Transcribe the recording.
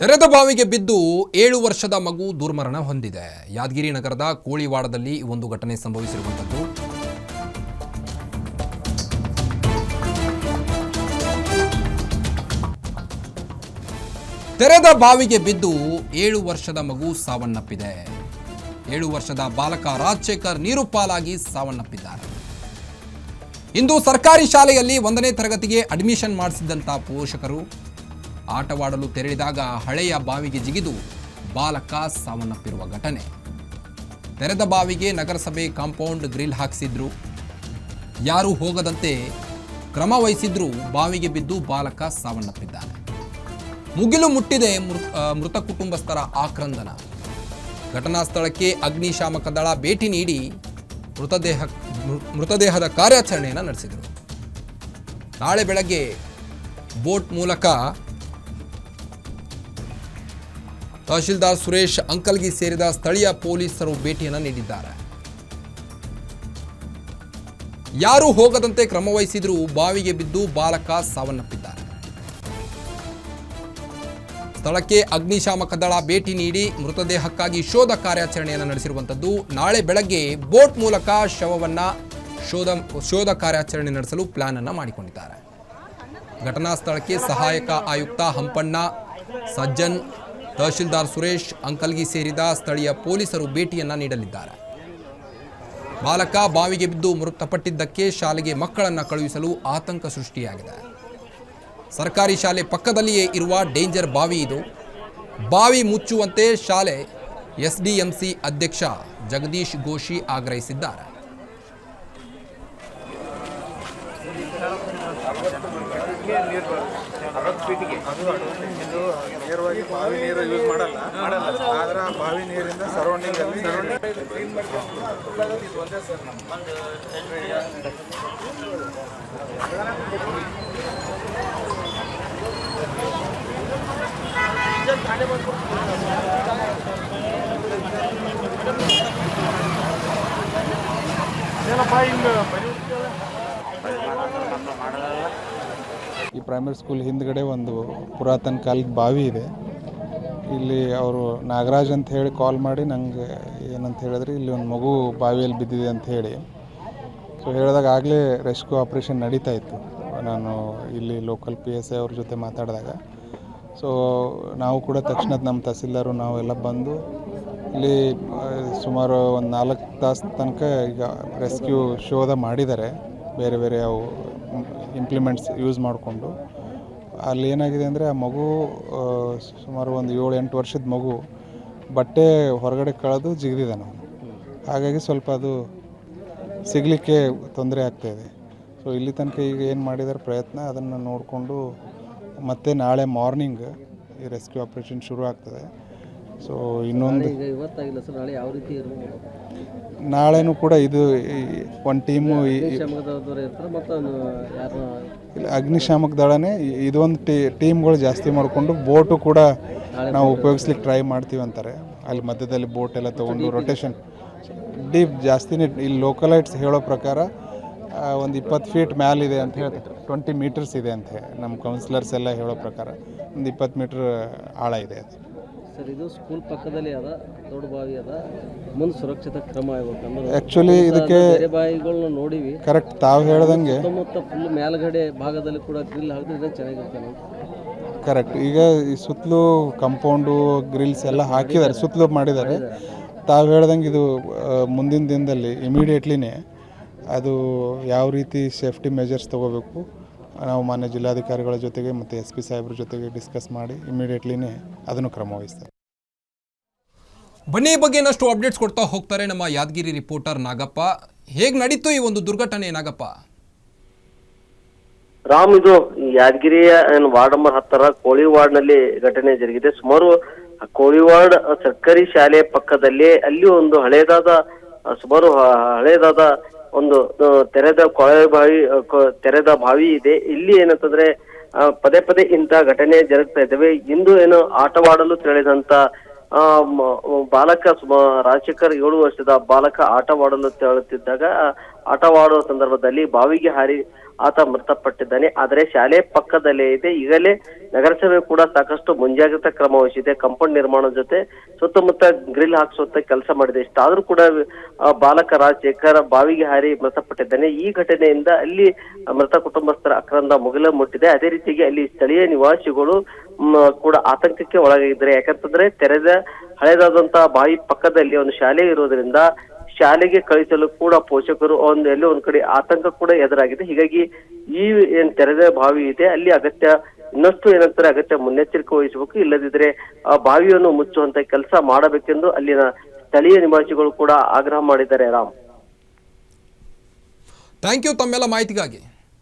ತೆರೆದ ಬಾವಿಗೆ ಬಿದ್ದು ಏಳು ವರ್ಷದ ಮಗು ದುರ್ಮರಣ ಹೊಂದಿದೆ. ಯಾದಗಿರಿ ನಗರದ ಕೋಳಿವಾಡದಲ್ಲಿ ಈ ಒಂದು ಘಟನೆ ಸಂಭವಿಸಿರುವಂಥದ್ದು. ತೆರೆದ ಬಾವಿಗೆ ಬಿದ್ದು ಏಳು ವರ್ಷದ ಮಗು ಸಾವನ್ನಪ್ಪಿದೆ. ಏಳು ವರ್ಷದ ಬಾಲಕ ರಾಜಶೇಖರ್ ನೀರುಪಾಲಾಗಿ ಸಾವನ್ನಪ್ಪಿದ್ದಾರೆ. ಇಂದು ಸರ್ಕಾರಿ ಶಾಲೆಯಲ್ಲಿ ಒಂದನೇ ತರಗತಿಗೆ ಅಡ್ಮಿಷನ್ ಮಾಡಿಸಿದ್ದಂಥ ಪೋಷಕರು ಆಟವಾಡಲು ತೆರಳಿದಾಗ ಹಳೆಯ ಬಾವಿಗೆ ಜಿಗಿದು ಬಾಲಕ ಸಾವನ್ನಪ್ಪಿರುವ ಘಟನೆ. ತೆರೆದ ಬಾವಿಗೆ ನಗರಸಭೆ ಕಾಂಪೌಂಡ್ ಗ್ರಿಲ್ ಹಾಕಿಸಿದ್ರು. ಯಾರೂ ಹೋಗದಂತೆ ಕ್ರಮ ವಹಿಸಿದ್ರೂ ಬಾವಿಗೆ ಬಿದ್ದು ಬಾಲಕ ಸಾವನ್ನಪ್ಪಿದ್ದಾನೆ. ಮುಗಿಲು ಮುಟ್ಟಿದೆ ಮೃತ ಕುಟುಂಬಸ್ಥರ ಆಕ್ರಂದನ. ಘಟನಾ ಸ್ಥಳಕ್ಕೆ ಅಗ್ನಿಶಾಮಕ ದಳ ಭೇಟಿ ನೀಡಿ ಮೃತದೇಹ ಮೃತದೇಹದ ಕಾರ್ಯಾಚರಣೆಯನ್ನು ನಡೆಸಿದರು. ನಾಳೆ ಬೆಳಗ್ಗೆ ಬೋಟ್ ಮೂಲಕ ತಹಶೀಲ್ದಾರ್ ಸುರೇಶ್ ಅಂಕಲ್ಗಿ ಸೇರಿದ ಸ್ಥಳೀಯ ಪೊಲೀಸರು ಭೇಟಿಯನ್ನು ನೀಡಿದ್ದಾರೆ. ಯಾರೂ ಹೋಗದಂತೆ ಕ್ರಮವಹಿಸಿದರೂ ಬಾವಿಗೆ ಬಿದ್ದು ಬಾಲಕ ಸಾವನ್ನಪ್ಪಿದ್ದಾರೆ. ಸ್ಥಳಕ್ಕೆ ಅಗ್ನಿಶಾಮಕ ದಳ ಭೇಟಿ ನೀಡಿ ಮೃತದೇಹಕ್ಕಾಗಿ ಶೋಧ ಕಾರ್ಯಾಚರಣೆಯನ್ನು ನಡೆಸಿರುವಂಥದ್ದು. ನಾಳೆ ಬೆಳಗ್ಗೆ ಬೋಟ್ ಮೂಲಕ ಶವವನ್ನ ಶೋಧ ಶೋಧ ಕಾರ್ಯಾಚರಣೆ ನಡೆಸಲು ಪ್ಲಾನ್ ಅನ್ನು ಮಾಡಿಕೊಂಡಿದ್ದಾರೆ. ಘಟನಾ ಸ್ಥಳಕ್ಕೆ ಸಹಾಯಕ ಆಯುಕ್ತ ಹಂಪಣ್ಣ, ಸಜ್ಜನ್ ತಹಶೀಲ್ದಾರ್ ಸುರೇಶ್ ಅಂಕಲ್ಗಿ ಸೇರಿದ ಸ್ಥಳೀಯ ಪೊಲೀಸರು ಭೇಟಿಯನ್ನ ನೀಡಲಿದ್ದಾರೆ. ಬಾಲಕ ಬಾವಿಗೆ ಬಿದ್ದು ಮೃತಪಟ್ಟಿದ್ದಕ್ಕೆ ಶಾಲೆಗೆ ಮಕ್ಕಳನ್ನು ಕಳುಹಿಸಲು ಆತಂಕ ಸೃಷ್ಟಿಯಾಗಿದೆ. ಸರ್ಕಾರಿ ಶಾಲೆ ಪಕ್ಕದಲ್ಲಿಯೇ ಇರುವ ಡೇಂಜರ್ ಬಾವಿ ಇದು. ಬಾವಿ ಮುಚ್ಚುವಂತೆ ಶಾಲೆ ಎಸ್ಡಿಎಂಸಿ ಅಧ್ಯಕ್ಷ ಜಗದೀಶ್ ಗೋಶಿ ಆಗ್ರಹಿಸಿದ್ದಾರೆ. ನೇರವಾಗಿ ಬಾವಿ ನೀರು ಯೂಸ್ ಮಾಡಲ್ಲ. ಮಾಡಲ್ಲ. ಆದ್ರೆ ಬಾವಿ ನೀರಿಂದ ಸರೌಂಡಿಂಗ್ ಅಲ್ಲಿ ಈ ಪ್ರೈಮರಿ ಸ್ಕೂಲ್ ಹಿಂದ್ಗಡೆ ಒಂದು ಪುರಾತನ ಕಾಲದ ಬಾವಿ ಇದೆ. ಇಲ್ಲಿ ಅವರು ನಾಗರಾಜ್ ಅಂತ ಹೇಳಿ ಕಾಲ್ ಮಾಡಿ ನಂಗೆ ಏನಂತ ಹೇಳಿದ್ರೆ ಇಲ್ಲಿ ಒಂದು ಮಗು ಬಾವಿಯಲ್ಲಿ ಬಿದ್ದಿದೆ ಅಂತ ಹೇಳಿ. ಸೊ ಹೇಳಿದಾಗ ಆಗಲೇ ರೆಸ್ಕ್ಯೂ ಆಪ್ರೇಷನ್ ನಡೀತಾ ಇತ್ತು. ನಾನು ಇಲ್ಲಿ ಲೋಕಲ್ ಪಿ ಎಸ್ ಐ ಅವ್ರ ಜೊತೆ ಮಾತಾಡಿದಾಗ. ಸೊ ನಾವು ಕೂಡ ತಕ್ಷಣ ನಮ್ಮ ತಹಸೀಲ್ದಾರು ನಾವೆಲ್ಲ ಬಂದು ಇಲ್ಲಿ ಸುಮಾರು ಒಂದು ನಾಲ್ಕು ತಾಸು ತನಕ ಈಗ ರೆಸ್ಕ್ಯೂ ಶೋಧ ಮಾಡಿದ್ದಾರೆ. ಬೇರೆ ಬೇರೆ ಅವು ಇಂಪ್ಲಿಮೆಂಟ್ಸ್ ಯೂಸ್ ಮಾಡಿಕೊಂಡು, ಅಲ್ಲಿ ಏನಾಗಿದೆ ಅಂದರೆ ಆ ಮಗು ಸುಮಾರು ಒಂದು ಏಳು ಎಂಟು ವರ್ಷದ ಮಗು ಬಟ್ಟೆ ಹೊರಗಡೆ ಕಳೆದು ಜಿಗಿದಿದೆ ನಾವು ಹಾಗಾಗಿ ಸ್ವಲ್ಪ ಅದು ಸಿಗಲಿಕ್ಕೆ ತೊಂದರೆ ಆಗ್ತಾಯಿದೆ ಸೊ ಇಲ್ಲಿ ತನಕ ಈಗ ಏನು ಮಾಡಿದಾರೆ ಪ್ರಯತ್ನ, ಅದನ್ನು ನೋಡಿಕೊಂಡು ಮತ್ತೆ ನಾಳೆ ಮಾರ್ನಿಂಗ್ ಈ ರೆಸ್ಕ್ಯೂ ಆಪ್ರೇಷನ್ ಶುರು ಆಗ್ತದೆ. ಸೊ ಇನ್ನೊಂದು ನಾಳೆನೂ ಕೂಡ ಇದು ಒಂದು ಟೀಮು ಇಲ್ಲ ಅಗ್ನಿಶಾಮಕ ದಳನೇ ಇ- ಇದೊಂದು ಟೀ ಟೀಮ್ಗಳು ಜಾಸ್ತಿ ಮಾಡಿಕೊಂಡು ಬೋಟು ಕೂಡ ನಾವು ಉಪಯೋಗಿಸ್ಲಿಕ್ಕೆ ಟ್ರೈ ಮಾಡ್ತೀವಿ ಅಂತಾರೆ ಅಲ್ಲಿ ಮಧ್ಯದಲ್ಲಿ ಬೋಟ್ ಎಲ್ಲ ತೊಗೊಂಡು ರೊಟೇಷನ್ ಡೀಪ್ ಜಾಸ್ತಿನೇ ಇಲ್ಲಿ ಲೋಕಲೈಟ್ಸ್ ಹೇಳೋ ಪ್ರಕಾರ ಒಂದು ಇಪ್ಪತ್ತು ಫೀಟ್ ಮ್ಯಾಲಿದೆ ಅಂತ ಹೇಳ್ತಾರೆ. ಟ್ವೆಂಟಿ ಮೀಟರ್ಸ್ ಇದೆ ಅಂತ ನಮ್ಮ ಕೌನ್ಸಿಲರ್ಸ್ ಎಲ್ಲ ಹೇಳೋ ಪ್ರಕಾರ ಒಂದು ಇಪ್ಪತ್ತು ಮೀಟ್ರ್ ಆಳ ಇದೆ ಅದು. ಸರ್ ಇದು ಸ್ಕೂಲ್ ಪಕ್ಕದಲ್ಲಿ ಅದ ದೊಡ್ಡ ಬಾವಿ ಅದ. ಮುಂದೆ ಸುರಕ್ಷಿತ ಕ್ರಮ ಆಗ್ಬೇಕಂದ್ರೆ ಆ್ಯಕ್ಚುಲಿ ಇದಕ್ಕೆ ಬಾವಿಗಳನ್ನ ನೋಡಿವಿ. ಕರೆಕ್ಟ್ ತಾವು ಹೇಳ್ದಂಗೆ. ಸುತ್ತಮುತ್ತ ಫುಲ್ ಮೇಲ್ಗಡೆ ಭಾಗದಲ್ಲಿ ಕೂಡ ಗ್ರಿಲ್ ಹಾಕಿದ್ರೆ ಚೆನ್ನಾಗಿರುತ್ತೆ ಕರೆಕ್ಟ್ ಈಗ ಈ ಸುತ್ತಲೂ ಕಂಪೌಂಡು ಗ್ರಿಲ್ಸ್ ಎಲ್ಲ ಹಾಕಿದ್ದಾರೆ ಸುತ್ತಲೂ ಮಾಡಿದ್ದಾರೆ. ತಾವು ಹೇಳ್ದಂಗೆ ಇದು ಮುಂದಿನ ದಿನದಲ್ಲಿ ಇಮಿಡಿಯೇಟ್ಲಿನೇ ಅದು ಯಾವ ರೀತಿ ಸೇಫ್ಟಿ ಮೆಜರ್ಸ್ ತೊಗೋಬೇಕು ನಾವು ಮಾನ್ಯ ಜಿಲ್ಲಾಧಿಕಾರಿಗಳ ಜೊತೆಗೆ ಮತ್ತು ಎಸ್ ಪಿ ಸಾಹೇಬ್ರ ಜೊತೆಗೆ ಡಿಸ್ಕಸ್ ಮಾಡಿ ಇಮಿಡಿಯೇಟ್ಲಿನೇ ಅದನ್ನು ಕ್ರಮ ವಹಿಸ್ತಾರೆ. ಬನ್ನಿ ಈ ಬಗ್ಗೆ ಇನ್ನಷ್ಟು ಅಪ್ಡೇಟ್ಸ್ ಕೊಡ್ತಾ ಹೋಗ್ತಾರೆ ನಮ್ಮ ಯಾದಗಿರಿ ರಿಪೋರ್ಟರ್ ನಾಗಪ್ಪ. ಹೇಗೆ ನಡೀತು ಈ ಒಂದು ದುರ್ಘಟನೆ ನಾಗಪ್ಪ? ರಾಮ್ ಇದು ಯಾದಗಿರಿಯ ಏನು ವಾರ್ಡ್ ನಂಬರ್ ಹತ್ತರ ಕೋಳಿವಾಡ್ನಲ್ಲಿ ಘಟನೆ ಜರುಗಿದೆ. ಸುಮಾರು ಕೋಳಿ ವಾರ್ಡ್ ಸರ್ಕಾರಿ ಶಾಲೆ ಪಕ್ಕದಲ್ಲಿ ಅಲ್ಲಿ ಒಂದು ಹಳೇದಾದ ಸುಮಾರು ಹಳೆಯದಾದ ಹಳೇದಾದ ಒಂದು ತೆರೆದ ಕೊಳವೆ ಬಾವಿ ತೆರೆದ ಬಾವಿ ಇದೆ. ಇಲ್ಲಿ ಏನಂತಂದ್ರೆ ಪದೇ ಪದೇ ಇಂಥ ಘಟನೆ ಜರುಗ್ತಾ ಇದ್ದಾವೆ. ಇಂದು ಏನು ಆಟವಾಡಲು ತೆರಳಿದಂತ ಬಾಲಕ ರಾಜಶೇಖರ್ ಏಳು ವರ್ಷದ ಬಾಲಕ ಆಟವಾಡಲು ತೆರಳುತ್ತಿದ್ದಾಗ, ಆಟವಾಡುವ ಸಂದರ್ಭದಲ್ಲಿ ಬಾವಿಗೆ ಹಾರಿ ಆತ ಮೃತಪಟ್ಟಿದ್ದಾನೆ. ಆದರೆ ಶಾಲೆ ಪಕ್ಕದಲ್ಲೇ ಇದೆ. ಈಗಲೇ ನಗರಸಭೆ ಕೂಡ ಸಾಕಷ್ಟು ಮುಂಜಾಗ್ರತಾ ಕ್ರಮ ವಹಿಸಿದೆ. ಕಾಂಪೌಂಡ್ ನಿರ್ಮಾಣದ ಜೊತೆ ಸುತ್ತಮುತ್ತ ಗ್ರಿಲ್ ಹಾಕಿಸುವಂತ ಕೆಲಸ ಮಾಡಿದೆ. ಇಷ್ಟಾದ್ರೂ ಕೂಡ ಬಾಲಕ ರಾಜಶೇಖರ್ ಬಾವಿಗೆ ಹಾರಿ ಮೃತಪಟ್ಟಿದ್ದಾನೆ. ಈ ಘಟನೆಯಿಂದ ಅಲ್ಲಿ ಮೃತ ಕುಟುಂಬಸ್ಥರ ಅಕ್ರಂದ ಮುಗಿಲ ಮುಟ್ಟಿದೆ. ಅದೇ ರೀತಿಯಾಗಿ ಅಲ್ಲಿ ಸ್ಥಳೀಯ ನಿವಾಸಿಗಳು ಕೂಡ ಆತಂಕಕ್ಕೆ ಒಳಗಾಗಿದ್ದಾರೆ ಯಾಕಂತಂದ್ರೆ ತೆರೆದ ಹಳೆದಾದಂತಹ ಬಾವಿ ಪಕ್ಕದಲ್ಲಿ ಒಂದು ಶಾಲೆ ಇರೋದ್ರಿಂದ ಶಾಲೆಗೆ ಕಳಿಸಲು ಕೂಡ ಪೋಷಕರು ಒಂದು ಎಲ್ಲೋ ಒಂದ್ ಕಡೆ ಆತಂಕ ಕೂಡ ಎದುರಾಗಿದೆ. ಹೀಗಾಗಿ ಈ ಏನ್ ತೆರೆದ ಬಾವಿ ಇದೆ, ಅಲ್ಲಿ ಅಗತ್ಯ ಇನ್ನಷ್ಟು ಏನಂತಾರೆ ಅಗತ್ಯ ಮುನ್ನೆಚ್ಚರಿಕೆ ವಹಿಸಬೇಕು. ಇಲ್ಲದಿದ್ರೆ ಆ ಬಾವಿಯನ್ನು ಮುಚ್ಚುವಂತ ಕೆಲಸ ಮಾಡಬೇಕೆಂದು ಅಲ್ಲಿನ ಸ್ಥಳೀಯ ನಿವಾಸಿಗಳು ಕೂಡ ಆಗ್ರಹ ಮಾಡಿದ್ದಾರೆ ರಾಮ್. ಥ್ಯಾಂಕ್ ಯು ತಮ್ಮೆಲ್ಲ ಮಾಹಿತಿಗಾಗಿ.